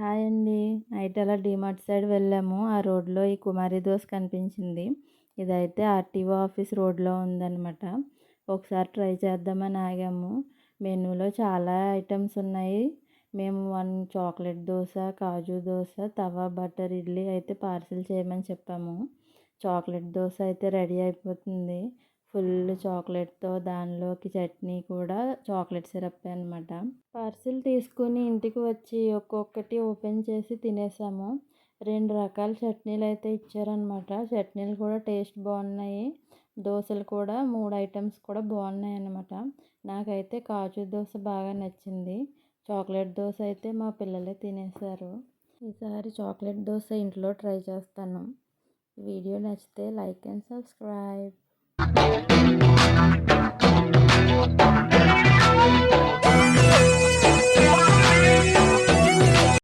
Hi అండి. Night అలా DMart side వెళ్ళాము. ఆ రోడ్లో ఈ కుమారి దోశ కనిపించింది. ఇదైతే ఆర్టీఓ ఆఫీస్ రోడ్లో ఉందన్నమాట. ఒకసారి ట్రై చేద్దామని ఆగాము. మెనూలో చాలా ఐటమ్స్ ఉన్నాయి. మేము one chocolate dosa kaju dosa tawa butter idli అయితే పార్సిల్ చేయమని చెప్పాము. చాక్లెట్ దోశ అయితే రెడీ అయిపోతుంది. ఫుల్ చాక్లెట్తో దానిలోకి చట్నీ కూడా చాక్లెట్ సిరప్ అనమాట పార్సిల్ తీసుకుని ఇంటికి వచ్చి ఒక్కొక్కటి ఓపెన్ చేసి తినేసాము. రెండు రకాల చట్నీలు అయితే ఇచ్చారనమాట చట్నీలు కూడా టేస్ట్ బాగున్నాయి. దోశలు కూడా మూడు ఐటమ్స్ కూడా బాగున్నాయి అన్నమాట. నాకైతే కాజు దోశ బాగా నచ్చింది. చాక్లెట్ దోశ అయితే మా పిల్లలే తినేశారు ఈసారి చాక్లెట్ దోశ ఇంట్లో ట్రై చేస్తాను. వీడియో నచ్చితే like and subscribe. Thank you.